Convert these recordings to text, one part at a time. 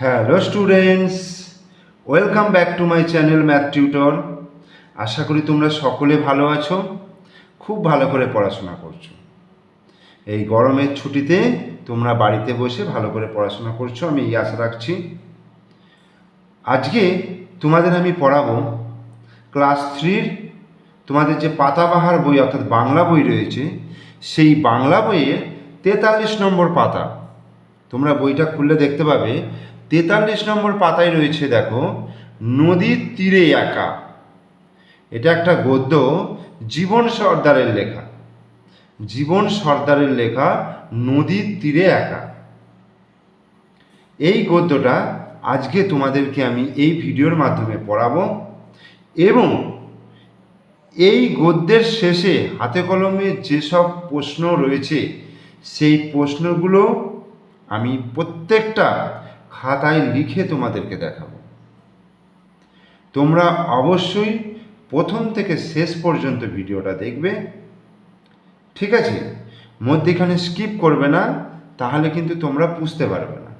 Hello students welcome back to my channel math tutor আশা করি তোমরা সকলে ভালো আছো, খুব ভালো করে পড়াশোনা করছ। এই গরমের ছুটিতে তোমরা বাড়িতে বসে ভালো করে পড়াশোনা করছ, আমি এই আশা রাখছি। আজকে তোমাদের আমি পড়াবো ক্লাস থ্রির তোমাদের যে পাতাবাহার বই, অর্থাৎ বাংলা বই রয়েছে, সেই বাংলা বইয়ের তেতাল্লিশ নম্বর পাতা। তোমরা বইটা খুললে দেখতে পাবে। তেতাল্লিশ নম্বর পাতায় রয়েছে, দেখো, নদীর তীরে একা। এটা একটা গদ্য, জীবন সর্দারের লেখা। জীবন সর্দারের লেখা, নদীর তীরে একা। এই গদ্যটা আজকে তোমাদেরকে আমি এই ভিডিওর মাধ্যমে পড়াবো এবং এই গদ্যের শেষে হাতে কলমে যেসব প্রশ্ন রয়েছে, সেই প্রশ্নগুলো আমি প্রত্যেকটা খাতায় লিখে তোমাদেরকে দেখাবো। তোমরা অবশ্যই প্রথম থেকে শেষ পর্যন্ত ভিডিওটা দেখবে। ঠিক আছে? মধ্যেখানে স্কিপ করবে না, তাহলে কিন্তু তোমরা বুঝতে পারবে না।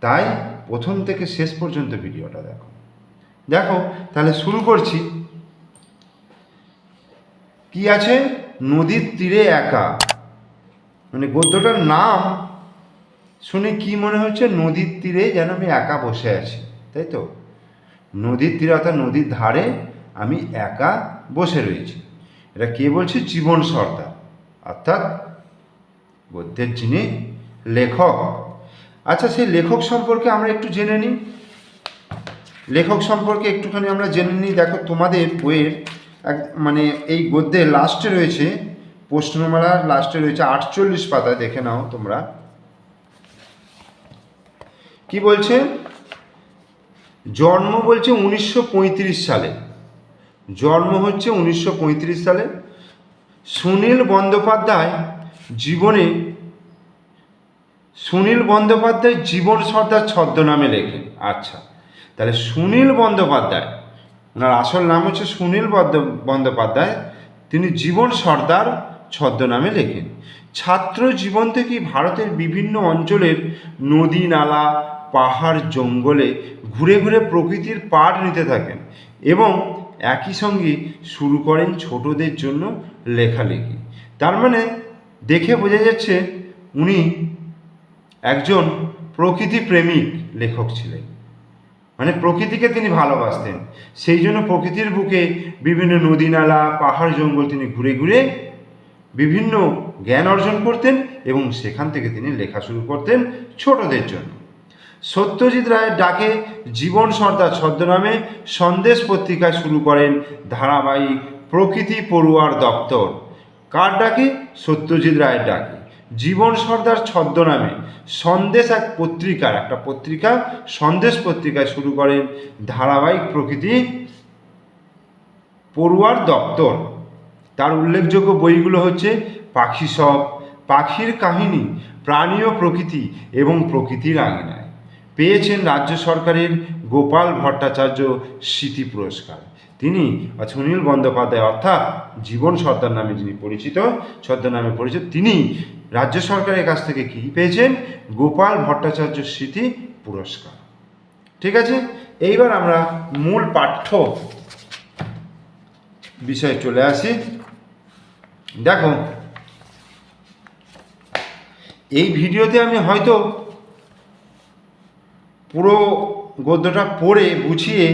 তাই প্রথম থেকে শেষ পর্যন্ত ভিডিওটা দেখো। দেখো, তাহলে শুরু করছি। কি আছে? নদীর তীরে একা। মানে গদ্যটার নাম শুনে কি মনে হচ্ছে? নদীর তীরে যেন আমি একা বসে আছি, তাই তো? নদীর তীরে অর্থাৎ নদীর ধারে আমি একা বসে রয়েছি। এটা কে বলছে? জীবন সর্দার, অর্থাৎ গদ্যের যিনি লেখক। আচ্ছা সেই লেখক সম্পর্কে আমরা একটু জেনে নিই। লেখক সম্পর্কে একটুখানি আমরা জেনে নিই। দেখো, তোমাদের বইয়ের এক মানে এই গদ্যের লাস্টে রয়েছে, প্রশ্নমালার লাস্টে রয়েছে আটচল্লিশ পাতা দেখে নাও তোমরা। কি বলছে? জন্ম বলছে উনিশশো পঁয়ত্রিশ সালে। জন্ম হচ্ছে উনিশশো পঁয়ত্রিশ সালে। সুনীল বন্দ্যোপাধ্যায় জীবনে, সুনীল বন্দ্যোপাধ্যায় জীবন সর্দার ছদ্মনামে লেখেন আচ্ছা তাহলে সুনীল বন্দ্যোপাধ্যায়, ওনার আসল নাম হচ্ছে সুনীল বন্দ্য- বন্দ্যোপাধ্যায়, তিনি জীবন সর্দার ছদ্মনামে লেখেন। ছাত্র জীবন থেকেই ভারতের বিভিন্ন অঞ্চলের নদী, নালা পাহাড় জঙ্গলে ঘুরে ঘুরে প্রকৃতির পাঠ নিতে থাকেন এবং একই সঙ্গে শুরু করেন ছোটদের জন্য লেখালেখি। তার মানে দেখে বোঝা যাচ্ছে উনি একজন প্রকৃতি প্রেমিক লেখক ছিলেন। মানে প্রকৃতিকে তিনি ভালোবাসতেন। সেই জন্য প্রকৃতির বুকে বিভিন্ন নদী নালা, পাহাড় জঙ্গল তিনি ঘুরে ঘুরে বিভিন্ন জ্ঞান অর্জন করতেন এবং সেখান থেকে তিনি লেখা শুরু করতেন ছোটদের জন্য। সত্যজিৎ রায়ের ডাকে জীবন সর্দার ছদ্মনামে সন্দেশ পত্রিকা শুরু করেন ধারাবাহিক প্রকৃতি পড়ুয়ার দপ্তর। কার ডাকে? সত্যজিৎ রায়ের ডাকে। জীবন সর্দার ছদ্মনামে সন্দেশ এক পত্রিকার, একটা পত্রিকা সন্দেশ পত্রিকায় শুরু করেন ধারাবাহিক প্রকৃতি পড়ুয়ার দপ্তর। তার উল্লেখযোগ্য বইগুলো হচ্ছে পাখি সব, পাখির কাহিনী, প্রাণী ও প্রকৃতি এবং প্রকৃতির আঙিনায়। পেয়েছেন রাজ্য সরকারের গোপাল ভট্টাচার্য স্মৃতি পুরস্কার। তিনি সুনীল বন্দ্যোপাধ্যায়, অর্থাৎ জীবন সর্দার নামে যিনি পরিচিত, সর্দার নামে পরিচিত, তিনি রাজ্য সরকারের কাছ থেকে কী পেয়েছেন? গোপাল ভট্টাচার্য স্মৃতি পুরস্কার। ঠিক আছে? এইবার আমরা মূল পাঠ্য বিষয়ে চলে আসি। দেখো, এই ভিডিওতে আমি হয়তো পুরো গদ্যটা পড়ে বুঝিয়ে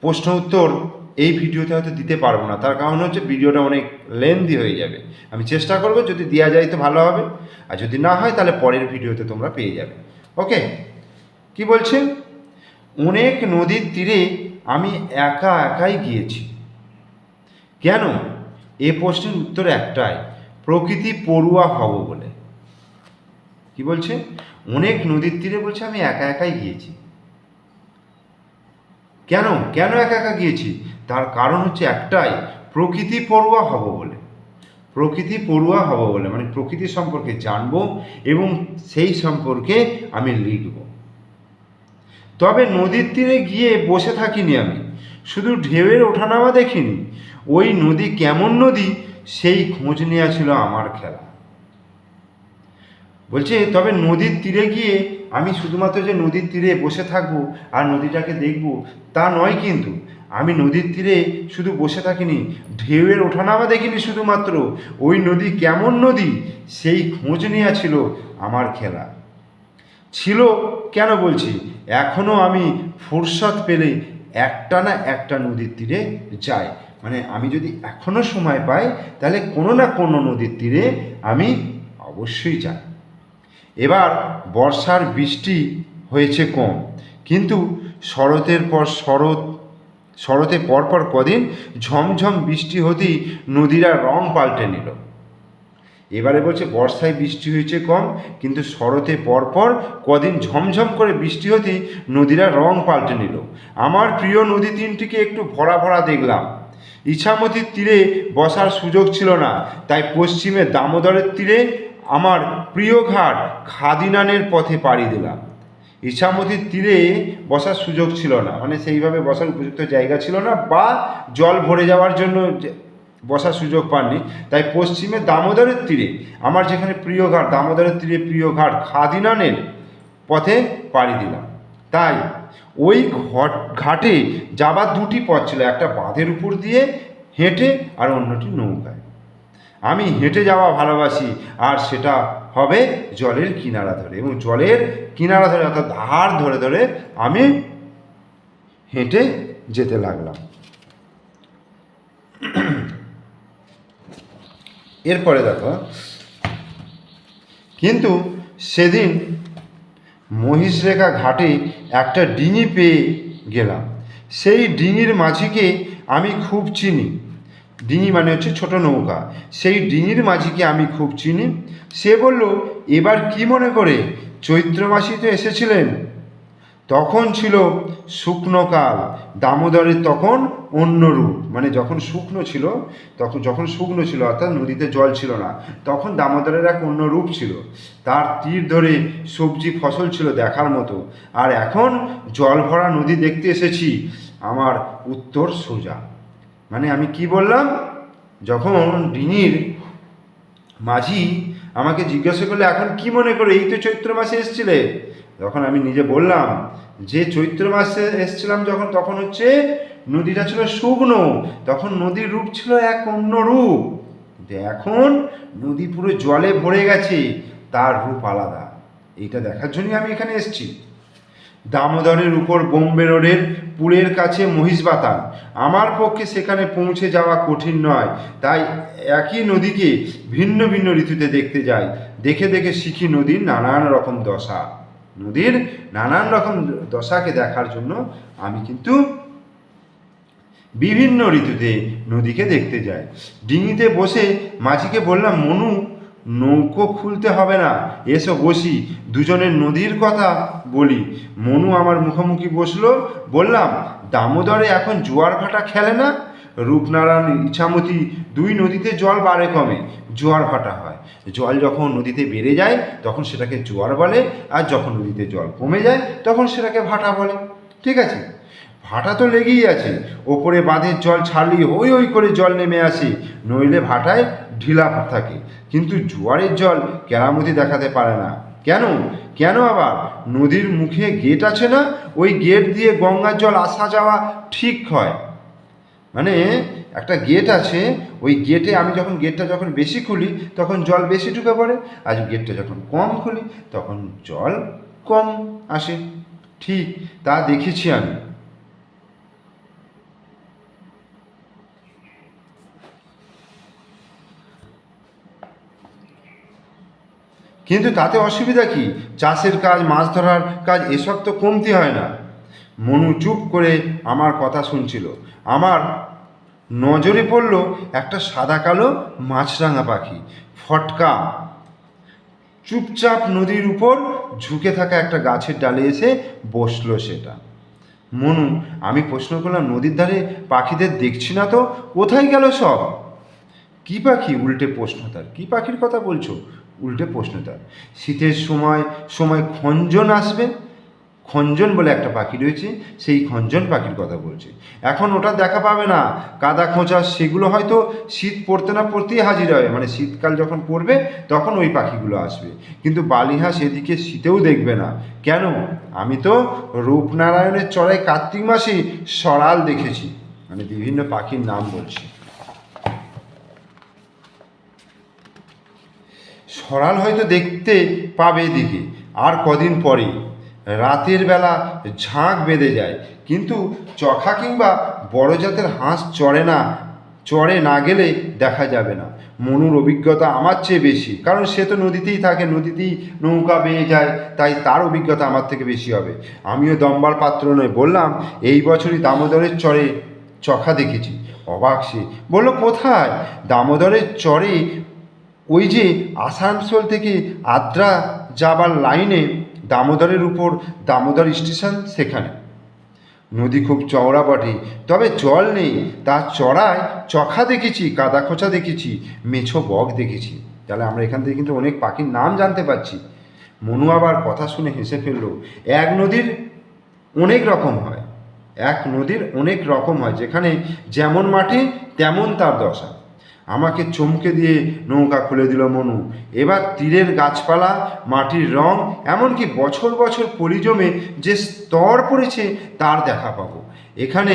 প্রশ্ন উত্তর এই ভিডিওতে হয়তো দিতে পারব না। তার কারণ হচ্ছে ভিডিওটা অনেক লেন্দি হয়ে যাবে। আমি চেষ্টা করব, যদি দেওয়া যায় তো ভালো হবে। আর যদি না হয়, তাহলে পরের ভিডিওতে তোমরা পেয়ে যাবে। ওকে? কি বলছে? অনেক নদীর তীরে আমি একা একাই গিয়েছি। কেন? এ প্রশ্নের উত্তর একটাই, প্রকৃতি পড়ুয়া হব বলে। কি বলছে? অনেক নদীর তীরে বলছে, আমি একা একাই গিয়েছি। কেন? কেন একা একা গিয়েছি? তার কারণ হচ্ছে একটাই, প্রকৃতি পড়ুয়া হব বলে। প্রকৃতি পড়ুয়া হব বলে মানে প্রকৃতি সম্পর্কে জানব এবং সেই সম্পর্কে আমি লিখব। তবে নদীর তীরে গিয়ে বসে থাকিনি আমি, শুধু ঢেউয়ের ওঠানামা দেখিনি। ওই নদী কেমন নদী, সেই খোঁজ নেওয়া ছিল আমার খেলা। বলছে, তবে নদীর তীরে গিয়ে আমি শুধুমাত্র যে নদীর তীরে বসে থাকব আর নদীটাকে দেখব, তা নয় কিন্তু। আমি নদীর তীরে শুধু বসে থাকিনি, ঢেউয়ের ওঠানামা দেখিনি শুধুমাত্র। ওই নদী কেমন নদী, সেই খোঁজ নেওয়া ছিল আমার খেলা। ছিল কেন বলছি এখনও আমি ফুরসত পেলে একটা না একটা নদীর তীরে যাই। মানে আমি যদি এখনও সময় পাই, তাহলে কোনো না কোনো নদীর তীরে আমি অবশ্যই যাই। এবার বর্ষার বৃষ্টি হয়েছে কম। কিন্তু শরতের পর শরৎ, শরতে পরপর কদিন ঝমঝম বৃষ্টি হতেই নদীরা রং পাল্টে নিল। এবারে বলছে বর্ষায় বৃষ্টি হয়েছে কম, কিন্তু শরতে পরপর কদিন ঝমঝম করে বৃষ্টি হতেই নদীরা রং পাল্টে নিল। আমার প্রিয় নদী তিনটিকে একটু ভরা ভরা দেখলাম। ইছামতির তীরে বসার সুযোগ ছিল না, তাই পশ্চিমে দামোদরের তীরে আমার প্রিয় ঘাট খাদিনানের পথে পাড়ি দিলাম। ইছামতির তীরে বসার সুযোগ ছিল না। মানে সেইভাবে বসার উপযুক্ত জায়গা ছিল না বা জল ভরে যাওয়ার জন্য বসার সুযোগ পাননি। তাই পশ্চিমে দামোদরের তীরে, আমার যেখানে প্রিয় ঘাট, দামোদরের তীরে প্রিয় ঘাট খাদিনানের পথে পাড়ি দিলাম। তাই ওই ঘট, ঘাটে যাবার দুটি পথ ছিল, একটা বাঁধের উপর দিয়ে হেঁটে আর অন্যটি নৌকায়। আমি হেঁটে যাওয়া ভালোবাসি, আর সেটা হবে জলের কিনারা ধরে। এবং জলের কিনারা ধরে অর্থাৎ ধার ধরে ধরে আমি হেঁটে যেতে লাগলাম। এরপরে দেখো, কিন্তু সেদিন মহিষরেখা ঘাটে একটা ডিঙি পেয়ে গেলাম। সেই ডিঙির মাঝিকে আমি খুব চিনি। ডিঙি মানে হচ্ছে ছোট নৌকা। সেই ডিঙির মাঝিকে আমি খুব চিনি। সে বলল, এবার কি মনে করে? চৈত্র মাসি তো এসেছিলেন। তখন ছিল শুকনো কাল। দামোদরের তখন অন্য রূপ। মানে যখন শুকনো ছিল, তখন যখন শুকনো ছিল, অর্থাৎ নদীতে জল ছিল না, তখন দামোদরের এক অন্য রূপ ছিল। তার তীর ধরে সবজি ফসল ছিল দেখার মতো। আর এখন জল ভরা নদী দেখতে এসেছি। আমার উত্তর সোজা। মানে আমি কি বললাম? যখন ডিঙির মাঝি আমাকে জিজ্ঞাসা করলে, এখন কি মনে করে? এই তো চৈত্র মাসে এসছিলে। তখন আমি নিজে বললাম, যে চৈত্র মাসে এসছিলাম যখন, তখন হচ্ছে নদীটা ছিল শুকনো। তখন নদীর রূপ ছিল এক অন্য রূপ। কিন্তু এখন নদী পুরো জলে ভরে গেছে। তার রূপ আলাদা। এইটা দেখার জন্যই আমি এখানে এসেছি। দামোদরের উপর বোম্বে রোডের পুলের কাছে মহিষবাতান আমার পক্ষে সেখানে পৌঁছে যাওয়া কঠিন নয়। তাই একই নদীকে ভিন্ন ভিন্ন ঋতুতে দেখতে যাই। দেখে দেখে শিখি নদীর নানান রকম দশা। নদীর নানান রকম দশাকে দেখার জন্য আমি কিন্তু বিভিন্ন ঋতুতে নদীকে দেখতে যাই। ডিঙিতে বসে মাঝিকে বললাম, মনু নৌকো খুলতে হবে না। এসো বসি, দুজনের নদীর কথা বলি। মনু আমার মুখোমুখি বসল, বললাম, দামোদরে এখন জোয়ার ভাটা খেলে না? রূপনারায়ণ ইছামতি দুই নদীতে জল বাড়ে কমে, জোয়ার ভাটা হয়। জল যখন নদীতে বেড়ে যায়, তখন সেটাকে জোয়ার বলে, আর যখন নদীতে জল কমে যায়, তখন সেটাকে ভাটা বলে। ঠিক আছে? ভাটা তো লেগেই আছে। ওপরে বাঁধের জল ছাড়লেই হই হই করে জল নেমে আসে। নইলে ভাটায় ঢিলা থাকে। কিন্তু জোয়ারের জল কেরামতি দেখাতে পারে না। কেন? কেন আবার? নদীর মুখে গেট আছে না? ওই গেট দিয়ে গঙ্গার জল আসা যাওয়া ঠিক হয়। মানে একটা গেট আছে, ওই গেটে আমি যখন গেটটা যখন বেশি খুলি, তখন জল বেশি ঢুকে পড়ে। আর গেটটা যখন কম খুলি, তখন জল কম আসে। ঠিক তা দেখেছি আমি। কিন্তু তাতে অসুবিধা কি? চাষের কাজ, মাছ ধরার কাজ, এসব তো কমতি হয় না। মনু চুপ করে আমার কথা শুনছিল। আমার নজরে পড়ল একটা সাদা কালো মাছরাঙা পাখি, ফটকা। চুপচাপ নদীর উপর ঝুঁকে থাকা একটা গাছের ডালে এসে বসল সেটা। মনু, আমি প্রশ্ন করলাম, নদীর ধারে পাখিদের দেখছি না তো? কোথায় গেল সব? কি পাখি? উল্টে প্রশ্ন তার। কি পাখির কথা বলছো? উল্টে প্রশ্ন তার শীতের সময় সময় খঞ্জন আসবে, খঞ্জন বলে একটা পাখি রয়েছে, সেই খঞ্জন পাখির কথা বলছি। এখন ওটা দেখা পাবে না, কাদা খোঁচা, সেগুলো হয়তো শীত পড়তে না পড়তেই হাজির হবে। মানে শীতকাল যখন পড়বে, তখন ওই পাখিগুলো আসবে। কিন্তু বালিহাঁস এদিকে শীতেও দেখবে না। কেন? আমি তো রূপনারায়ণের চড়াই কার্তিক মাসে সরাল দেখেছি। মানে বিভিন্ন পাখির নাম বলছি। সরাল হয়তো দেখতে পাবে এদিকে আর কদিন পরে। রাতের বেলা ঝাঁক বেঁধে যায়। কিন্তু চখা কিংবা বড় জাতের হাঁস চড়ে না চড়ে না গেলে দেখা যাবে না। মনুর অভিজ্ঞতা আমার চেয়ে বেশি। কারণ সে তো নদীতেই থাকে, নদীতেই নৌকা বেয়ে যায়, তাই তার অভিজ্ঞতা আমার থেকে বেশি হবে। আমিও দম্বার পাত্র নয় বললাম, এই বছরই দামোদরের চরে চখা দেখেছি। অবাক সে। বলল, কোথায়? দামোদরের চরে ওই যে আসানসোল থেকে আদ্রা যাবার লাইনে দামোদরের উপর দামোদর স্টেশন সেখানে। নদী খুব চওড়া বটে, তবে জল নেই। তার চড়ায় চখা দেখেছি, কাদা খোঁচা দেখেছি, মেছো বক দেখেছি। তাহলে আমরা এখান থেকে কিন্তু অনেক পাখির নাম জানতে পারছি। মনু আবার কথা শুনে হেসে ফেলল, এক নদীর অনেক রকম হয়, এক নদীর অনেক রকম হয়, যেখানে যেমন মাঠে তেমন তার দশা। আমাকে চমকে দিয়ে নৌকা খুলে দিল মনু। এবার তীরের গাছপালা, মাটির রং, এমনকি বছর বছর পলি জমে যে স্তর পড়েছে তার দেখা পাবো। এখানে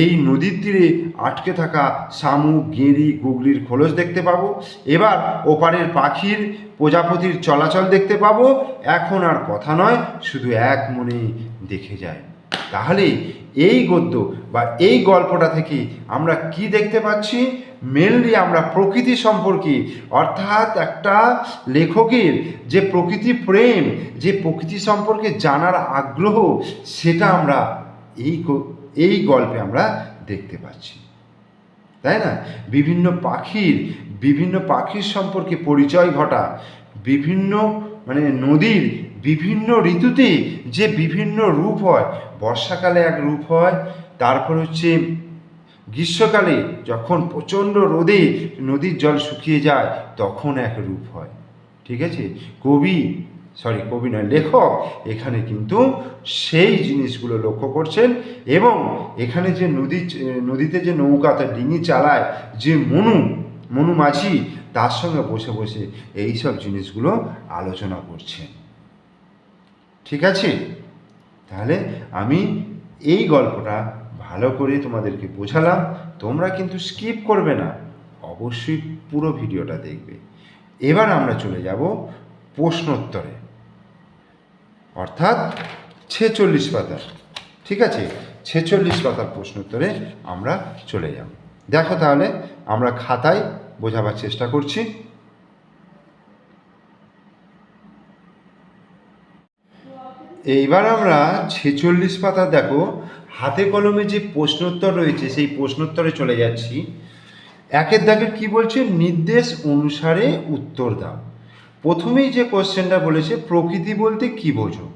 এই নদীর তীরে আটকে থাকা শামুক গেঁড়ি, গুগলির খোলস দেখতে পাবো। এবার ওপারের পাখির, প্রজাপতির চলাচল দেখতে পাবো। এখন আর কথা নয়, শুধু এক মনে দেখে যায়। তাহলে এই গদ্য বা এই গল্পটা থেকে আমরা কি দেখতে পাচ্ছি? মেনলি আমরা প্রকৃতি সম্পর্কে, অর্থাৎ একটা লেখকের যে প্রকৃতি প্রেম, যে প্রকৃতি সম্পর্কে জানার আগ্রহ, সেটা আমরা এই এই গল্পে আমরা দেখতে পাচ্ছি। তাই না? বিভিন্ন পাখির বিভিন্ন পাখির সম্পর্কে পরিচয় ঘটা, বিভিন্ন মানে নদীর বিভিন্ন ঋতুতে যে বিভিন্ন রূপ হয় বর্ষাকালে এক রূপ হয়, তারপর হচ্ছে গ্রীষ্মকালে যখন প্রচণ্ড রোদে নদীর জল শুকিয়ে যায়, তখন এক রূপ হয়। ঠিক আছে? কবি সরি কবি নয়, লেখক এখানে কিন্তু সেই জিনিসগুলো লক্ষ্য করছেন এবং এখানে যে নদী, নদীতে যে নৌকা, তার ডিঙি চালায় যে মনু মনু মাঝি, তার সঙ্গে বসে বসে এইসব জিনিসগুলো আলোচনা করছেন। ঠিক আছে? তাহলে আমি এই গল্পটা ভালো করে তোমাদেরকে বোঝালাম। তোমরা কিন্তু স্কিপ করবে না। অবশ্যই পুরো ভিডিওটা দেখবে। এবার আমরা চলে যাব প্রশ্নোত্তরে। অর্থাৎ ছেচল্লিশ পাতা ঠিক আছে? ছেচল্লিশ পাতার প্রশ্নোত্তরে আমরা চলে যাব। দেখো তাহলে, আমরা খাতায় বোঝাবার চেষ্টা করছি। এইবার আমরা ছেচল্লিশ পাতা দেখো, হাতে কলমে যে প্রশ্নোত্তর রয়েছে, সেই প্রশ্নোত্তরে চলে যাচ্ছি। একের দাগের কি বলছে? নির্দেশ অনুসারে উত্তর দাও। প্রথমেই যে কোশ্চেনটা বলেছে, প্রকৃতি বলতে কি বোঝো?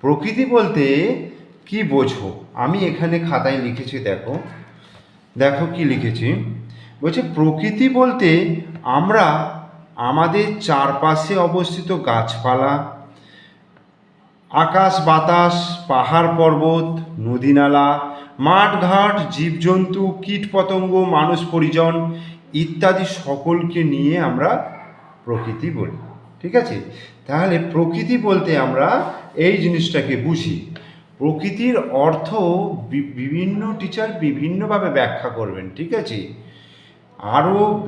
প্রকৃতি বলতে কি বোঝো? আমি এখানে খাতায় লিখেছি, দেখো। দেখো কি লিখেছি। বলছে, প্রকৃতি বলতে আমরা আমাদের চারপাশে অবস্থিত গাছপালা আকাশ বাতাস, পাহাড় পর্বত নদীনালা মাঠঘাট জীবজন্তু কীটপতঙ্গ মানুষ পরিজন ইত্যাদি সকলকে নিয়ে আমরা প্রকৃতি বলি। ঠিক আছে? তাহলে প্রকৃতি বলতে আমরা এই জিনিসটাকে বুঝি। প্রকৃতির অর্থ বিভিন্ন টিচার বিভিন্নভাবে ব্যাখ্যা করবেন, ঠিক আছে? আরও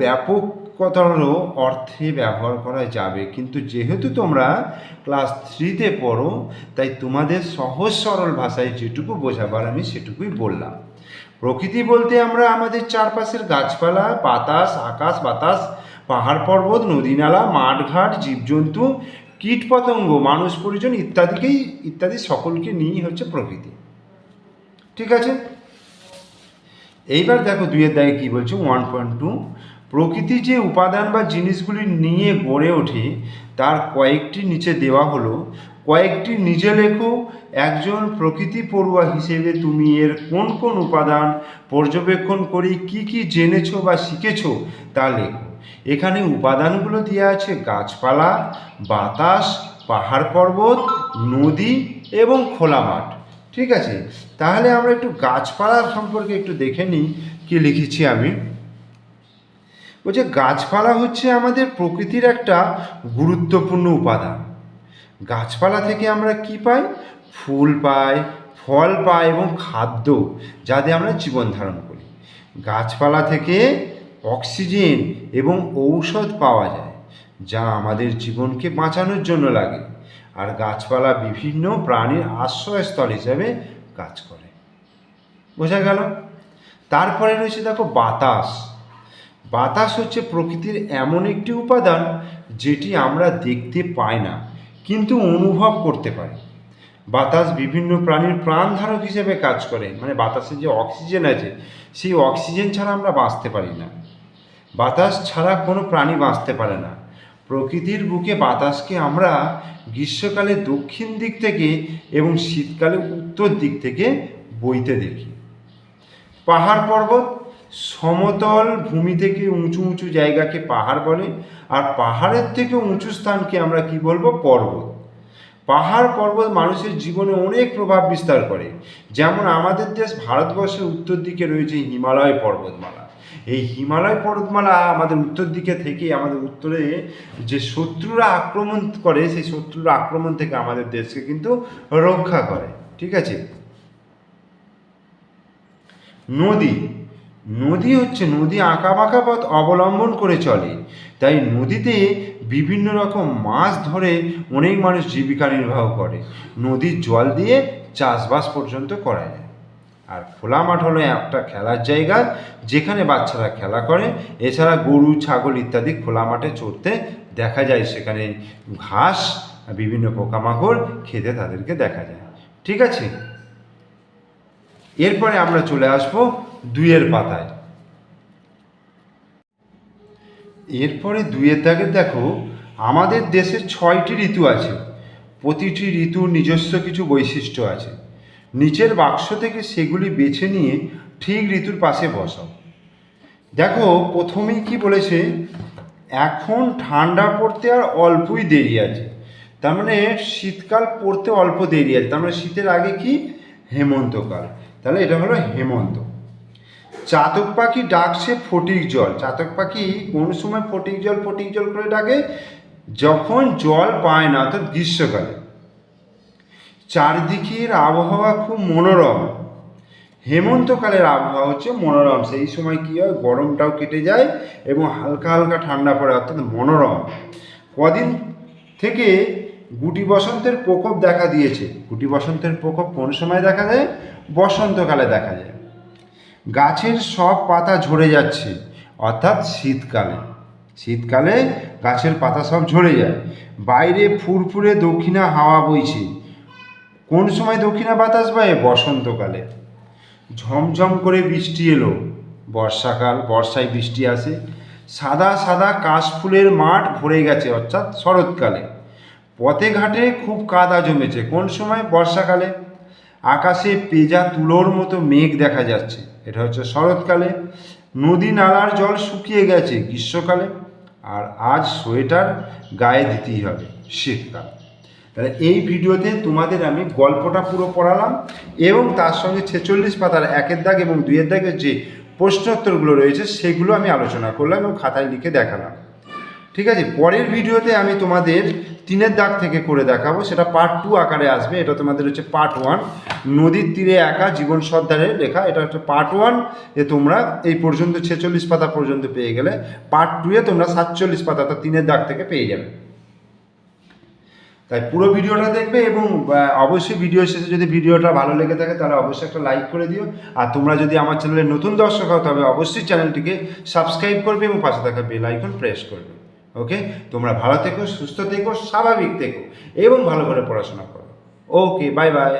ব্যাপকতর অর্থে ব্যবহার করা যাবে। কিন্তু যেহেতু তোমরা ক্লাস থ্রিতে পড়ো, তাই তোমাদের সহজ সরল ভাষায় যেটুকু বোঝাবার আমি সেটুকুই বললাম। প্রকৃতি বলতে আমরা আমাদের চারপাশের গাছপালা, বাতাস, আকাশ বাতাস, পাহাড় পর্বত, নদী নদীনালা মাঠঘাট জীবজন্তু কীটপতঙ্গ মানুষ পরিজন ইত্যাদিকেই, ইত্যাদি সকলকে নিয়েই হচ্ছে প্রকৃতি। ঠিক আছে? এইবার দেখো দুইয়ের দাগে কী বলছে? ওয়ান পয়েন্ট টু প্রকৃতি যে উপাদান বা জিনিসগুলি নিয়ে গড়ে ওঠে, তার কয়েকটি নিচে দেওয়া হলো। কয়েকটি নিজে লেখো, একজন প্রকৃতি পড়ুয়া হিসেবে তুমি এর কোন কোন উপাদান পর্যবেক্ষণ করে কি কি জেনেছো বা শিখেছো তা লেখো। এখানে উপাদানগুলো দেওয়া আছে গাছপালা, বাতাস, পাহাড় পর্বত, নদী এবং খোলা মাঠ। ঠিক আছে? তাহলে আমরা একটু গাছপালা সম্পর্কে একটু দেখে নিই, কি লিখেছি আমি। বলছে গাছপালা হচ্ছে আমাদের প্রকৃতির একটা গুরুত্বপূর্ণ উপাদান। গাছপালা থেকে আমরা কি পাই? ফুল পাই, ফল পাই এবং খাদ্য যা দিয়ে আমরা জীবন ধারণ করি। গাছপালা থেকে অক্সিজেন এবং ঔষধ পাওয়া যায়, যা আমাদের জীবনকে বাঁচানোর জন্য লাগে আর গাছপালা বিভিন্ন প্রাণীর আশ্রয়স্থল হিসেবে কাজ করে। বোঝা গেল? তারপরে রয়েছে দেখো বাতাস। বাতাস হচ্ছে প্রকৃতির এমন একটি উপাদান যেটি আমরা দেখতে পাই না, কিন্তু অনুভব করতে পারি। বাতাস বিভিন্ন প্রাণীর প্রাণধারক হিসেবে কাজ করে মানে বাতাসে যে অক্সিজেন আছে, সেই অক্সিজেন ছাড়া আমরা বাঁচতে পারি না। বাতাস ছাড়া কোনো প্রাণী বাঁচতে পারে না। প্রকৃতির বুকে বাতাসকে আমরা গ্রীষ্মকালে দক্ষিণ দিক থেকে এবং শীতকালে উত্তর দিক থেকে বইতে দেখি। পাহাড় পর্বত সমতল ভূমি থেকে উঁচু উঁচু জায়গাকে পাহাড় বলে, আর পাহাড়ের থেকে উঁচু স্থানকে আমরা কি বলব? পর্বত। পাহাড় পর্বত মানুষের জীবনে অনেক প্রভাব বিস্তার করে। যেমন আমাদের দেশ ভারতবর্ষের উত্তর দিকে রয়েছে হিমালয় পর্বতমালা। এই হিমালয় পর্বতমালা আমাদের উত্তর দিকে থেকে আমাদের উত্তরে যে শত্রুরা আক্রমণ করে, সেই শত্রুরা আক্রমণ থেকে আমাদের দেশকে কিন্তু রক্ষা করে। ঠিক আছে? নদী। নদী হচ্ছে নদী আঁকা বাঁকা পথ অবলম্বন করে চলে। তাই নদীতে বিভিন্ন রকম মাছ ধরে অনেক মানুষ জীবিকা নির্বাহ করে। নদীর জল দিয়ে চাষবাস পর্যন্ত করা যায়। আর খোলা মাঠ হলো একটা খেলার জায়গা, যেখানে বাচ্চারা খেলা করে। এছাড়া গরু, ছাগল ইত্যাদি খোলা মাঠে চড়তে দেখা যায়। সেখানে ঘাস, বিভিন্ন পোকামাকড় খেতে তাদেরকে দেখা যায়। ঠিক আছে? এরপরে আমরা চলে আসব দুইয়ের পাতায়। এরপরে দুইয়ের দাগে দেখো, আমাদের দেশে ছয়টি ঋতু আছে। প্রতিটি ঋতুর নিজস্ব কিছু বৈশিষ্ট্য আছে। নিচের বাক্স থেকে সেগুলি বেছে নিয়ে ঠিক ঋতুর পাশে বসাও। দেখো, প্রথমেই কি বলেছে? এখন ঠান্ডা পড়তে আর অল্পই দেরি আছে। তার মানে শীতকাল পড়তে অল্প দেরি আছে। তার মানে শীতের আগে কি? হেমন্তকাল। তাহলে এটা হলো হেমন্ত। চাতক পাখি ডাকছে ফটিক জল। চাতক পাখি কোন সময় ফটিক জল ফটিক জল করে ডাকে? যখন জল পায় না, অর্থাৎ গ্রীষ্মকালে। চারদিকের আবহাওয়া খুব মনোরম। হেমন্তকালের আবহাওয়া হচ্ছে মনোরম। সেই সময় কী হয়? গরমটাও কেটে যায় এবং হালকা হালকা ঠান্ডা পড়ে, অর্থাৎ মনোরম। কদিন থেকে গুটি বসন্তের প্রকোপ দেখা দিয়েছে। গুটি বসন্তের প্রকোপ কোন সময় দেখা যায়? বসন্তকালে দেখা যায়। গাছের সব পাতা ঝরে যাচ্ছে, অর্থাৎ শীতকালে। শীতকালে গাছের পাতা সব ঝরে যায়। বাইরে ফুরফুরে দক্ষিণা হাওয়া বইছে। কোন সময় দক্ষিণা বাতাস বয়? বসন্তকালে। ঝমঝম করে বৃষ্টি এলো। বর্ষাকাল, বর্ষায় বৃষ্টি আসে। সাদা সাদা কাশফুলের মাঠ ভরে গেছে, অর্থাৎ শরৎকালে। পথে ঘাটে খুব কাদা জমেছে। কোন সময়? বর্ষাকালে। আকাশে পেজা তুলোর মতো মেঘ দেখা যাচ্ছে। এটা হচ্ছে শরৎকালে। নদী নালার জল শুকিয়ে গেছে গ্রীষ্মকালে, আর আজ সোয়েটার গায়ে দিতেই হবে শীতকাল। তাহলে এই ভিডিওতে তোমাদের আমি গল্পটা পুরো পড়ালাম এবং তার সঙ্গে ছেচল্লিশ পাতার একের দাগ এবং দুইয়ের দাগের যে প্রশ্নোত্তরগুলো রয়েছে সেগুলো আমি আলোচনা করলাম এবং খাতায় লিখে দেখালাম। ঠিক আছে, পরের ভিডিওতে আমি তোমাদের তিনের দাগ থেকে করে দেখাবো, সেটা পার্ট টু আকারে আসবে, এটা তোমাদের হচ্ছে পার্ট ওয়ান নদীর তীরে একা, জীবন সর্দারের লেখা, এটা হচ্ছে পার্ট ওয়ান এ তোমরা এই পর্যন্ত ছেচল্লিশ পাতা পর্যন্ত পেয়ে গেলে পার্ট টুয়ে তোমরা সাতচল্লিশ পাতা অর্থাৎ তিনের দাগ থেকে পেয়ে যাবে। তাই পুরো ভিডিওটা দেখবে এবং অবশ্যই ভিডিও শেষে যদি ভিডিওটা ভালো লেগে থাকে, তাহলে অবশ্যই একটা লাইক করে দিও। আর তোমরা যদি আমার চ্যানেলের নতুন দর্শক হও, তবে অবশ্যই চ্যানেলটিকে সাবস্ক্রাইব করবে এবং পাশে থাকা বেল আইকন প্রেস করবে। ওকে? তোমরা ভালো থেকো, সুস্থ থেকো, স্বাভাবিক থেকো এবং ভালো করে পড়াশোনা করো। Okay bye bye